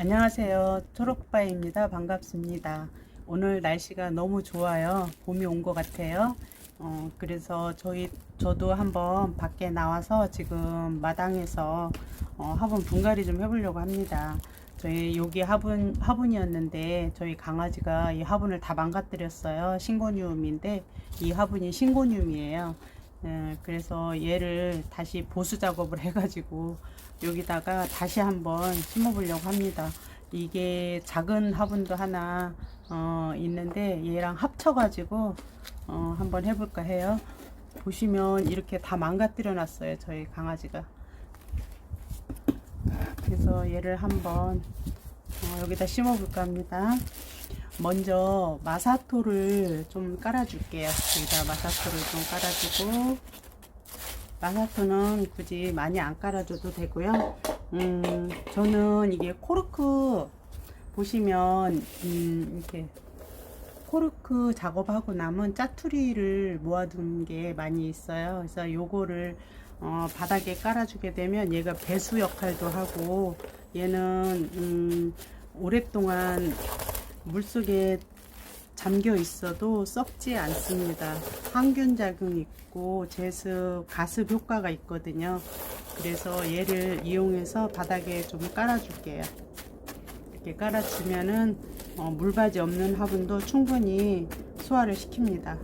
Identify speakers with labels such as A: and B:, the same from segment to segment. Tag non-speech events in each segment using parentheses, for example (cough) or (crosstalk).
A: 안녕하세요. 초록바입니다. 반갑습니다. 오늘 날씨가 너무 좋아요. 봄이 온 것 같아요. 어, 그래서 저희, 저도 한번 밖에 나와서 지금 마당에서 어, 화분 분갈이 좀 해보려고 합니다. 저희 여기 화분, 화분이었는데 저희 강아지가 이 화분을 다 망가뜨렸어요. 신고니움인데 이 화분이 신고니움이에요. 예, 그래서 얘를 다시 보수 작업을 해가지고 여기다가 다시 한번 심어보려고 합니다. 이게 작은 화분도 하나 어, 있는데 얘랑 합쳐가지고 어, 한번 해볼까 해요. 보시면 이렇게 다 망가뜨려 놨어요. 저희 강아지가. 그래서 얘를 한번 어, 여기다 심어볼까 합니다. 먼저 마사토를 좀 깔아줄게요. 여기다 마사토를 좀 깔아주고 마사토는 굳이 많이 안 깔아줘도 되고요. 음, 저는 이게 코르크 보시면 음, 이렇게 코르크 작업하고 남은 짜투리를 모아둔 게 많이 있어요. 그래서 요거를 어, 바닥에 깔아주게 되면 얘가 배수 역할도 하고 얘는 음, 오랫동안 물속에 잠겨 있어도 썩지 않습니다. 항균 작용이 있고 제습, 가습 효과가 있거든요. 그래서 얘를 이용해서 바닥에 좀 깔아줄게요. 이렇게 깔아주면은 어, 물바지 없는 화분도 충분히 소화를 시킵니다.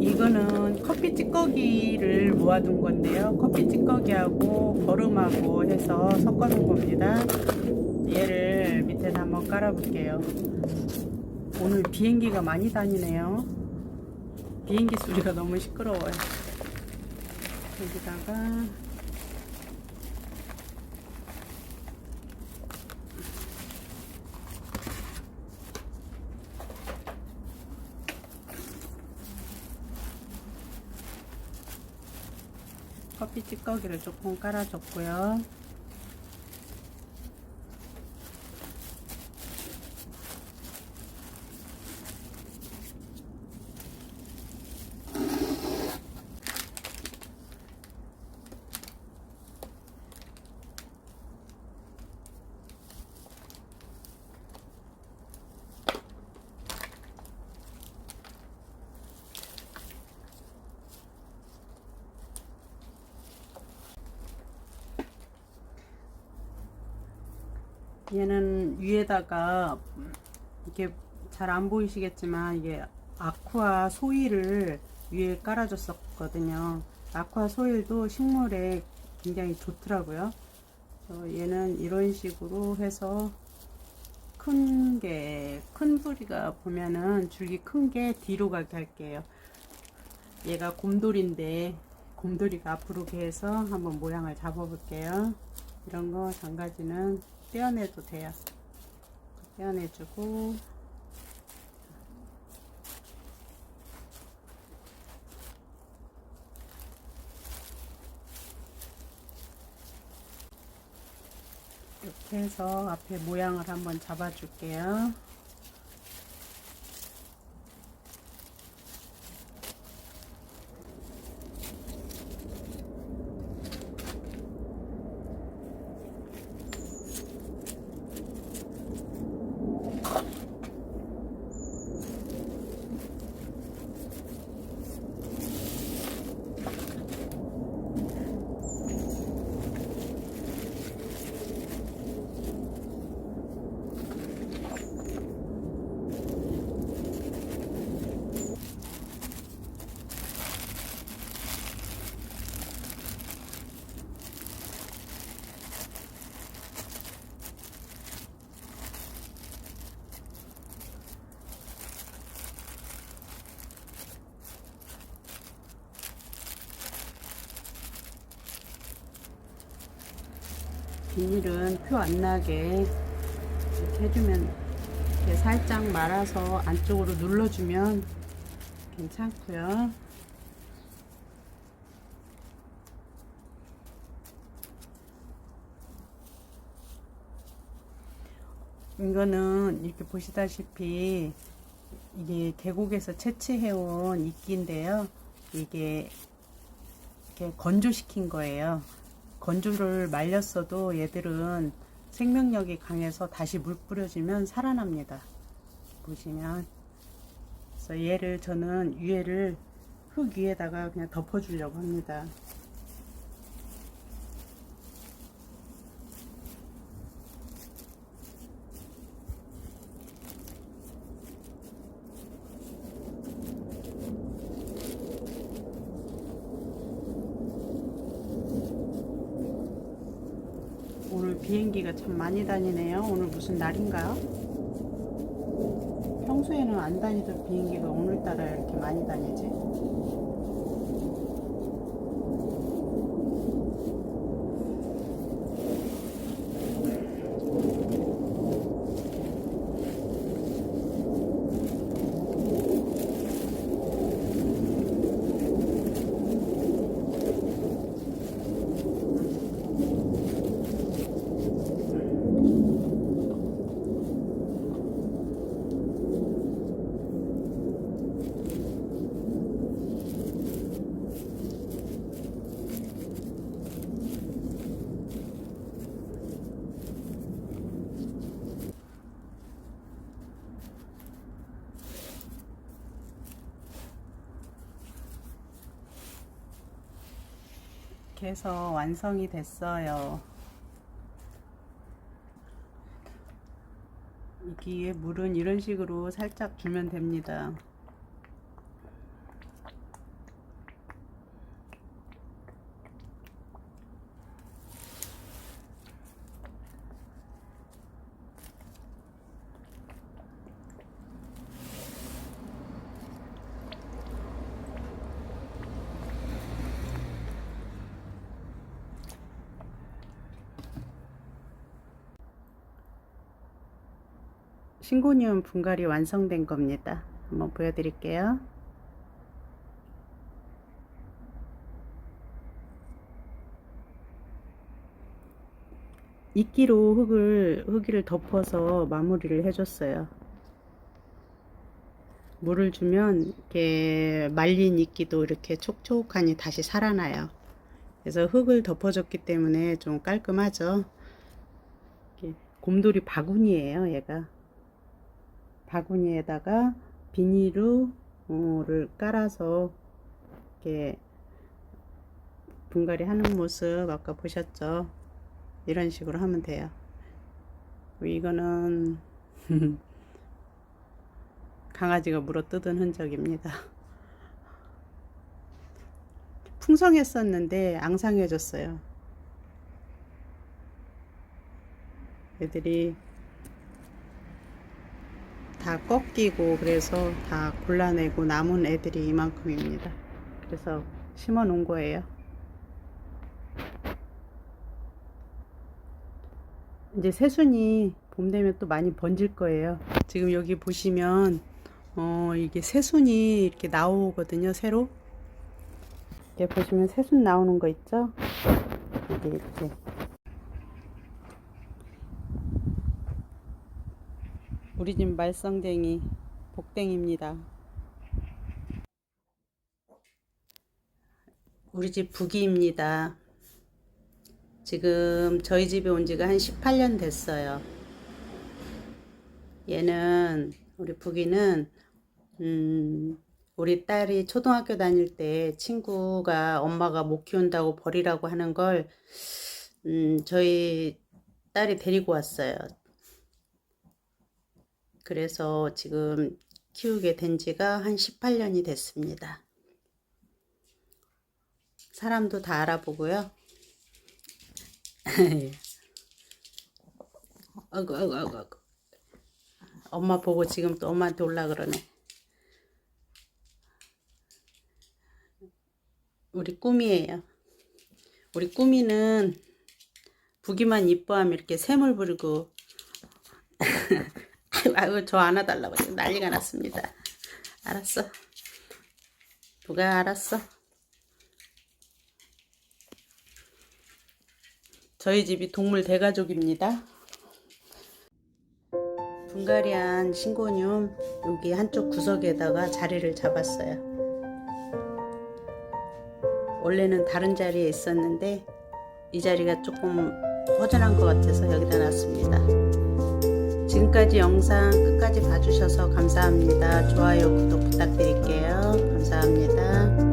A: 이거는 커피 찌꺼기를 모아둔 건데요. 커피 찌꺼기하고 거름하고 해서 섞어놓은 겁니다. 깔아볼게요. 오늘 비행기가 많이 다니네요. 비행기 소리가 너무 시끄러워요. 여기다가 커피 찌꺼기를 조금 깔아줬고요. 얘는 위에다가 이렇게 잘 안 보이시겠지만 이게 아쿠아 소일을 위에 깔아줬었거든요. 아쿠아 소일도 식물에 굉장히 좋더라고요. 얘는 이런 식으로 해서 큰 게, 큰 부리가 보면은 줄기 큰 게 뒤로 가게 할게요. 얘가 곰돌인데 곰돌이가 앞으로 개서 한번 모양을 잡아볼게요. 이런 거 장가지는 떼어내도 돼요. 떼어내주고 이렇게 해서 앞에 모양을 한번 잡아줄게요. 비닐은 표 안 나게 이렇게 해주면 이렇게 살짝 말아서 안쪽으로 눌러주면 괜찮고요. 이거는 이렇게 보시다시피 이게 계곡에서 채취해온 이끼인데요. 이게 이렇게 건조시킨 거예요. 건조를 말렸어도 얘들은 생명력이 강해서 다시 물 뿌려주면 살아납니다. 보시면 그래서 얘를 저는 위에를 흙 위에다가 그냥 덮어주려고 합니다. 비행기가 참 많이 다니네요. 오늘 무슨 날인가요? 평소에는 안 다니던 비행기가 오늘따라 이렇게 많이 다니지? 이렇게 해서 완성이 됐어요. 여기에 물은 이런 식으로 살짝 주면 됩니다. 신고니움 분갈이 완성된 겁니다. 한번 보여드릴게요. 이끼로 흙을 흙을 덮어서 마무리를 해줬어요. 물을 주면 이렇게 말린 이끼도 이렇게 촉촉하니 다시 살아나요. 그래서 흙을 덮어줬기 때문에 좀 깔끔하죠. 곰돌이 바구니예요, 얘가. 바구니에다가 비닐을 깔아서 이렇게 분갈이 하는 모습 아까 보셨죠? 이런 식으로 하면 돼요. 이거는 (laughs) 강아지가 물어 뜯은 흔적입니다. 풍성했었는데 앙상해졌어요. 애들이 다 꺾이고 그래서 다 골라내고 남은 애들이 이만큼입니다. 그래서 심어 놓은 거예요. 이제 새순이 봄 되면 또 많이 번질 거예요. 지금 여기 보시면 어 이게 새순이 이렇게 나오거든요. 새로. 이렇게 보시면 새순 나오는 거 있죠? 이게 이렇게 우리 집 말썽댕이 복댕입니다. 우리 집 부기입니다. 지금 저희 집에 온 지가 한 18년 됐어요. 얘는 우리 부기는 음, 우리 딸이 초등학교 다닐 때 친구가 엄마가 못 키운다고 버리라고 하는 걸 음, 저희 딸이 데리고 왔어요. 그래서 지금 키우게 된 지가 한 18년이 됐습니다. 사람도 다 알아보고요. 어구, 어구, 어구, 어구. 엄마 보고 지금 또 엄마한테 올라 그러네. 우리 꿈이에요. 우리 꿈이는 부기만 이뻐하면 이렇게 샘을 부리고 (laughs) 아유 저 안아달라고 지금 난리가 났습니다. 알았어. 누가 알았어? 저희 집이 동물 대가족입니다. 분갈이한 신고늄 여기 한쪽 구석에다가 자리를 잡았어요. 원래는 다른 자리에 있었는데 이 자리가 조금 허전한 것 같아서 여기다 놨습니다. 지금까지 영상 끝까지 봐주셔서 감사합니다. 좋아요, 구독 부탁드릴게요. 감사합니다.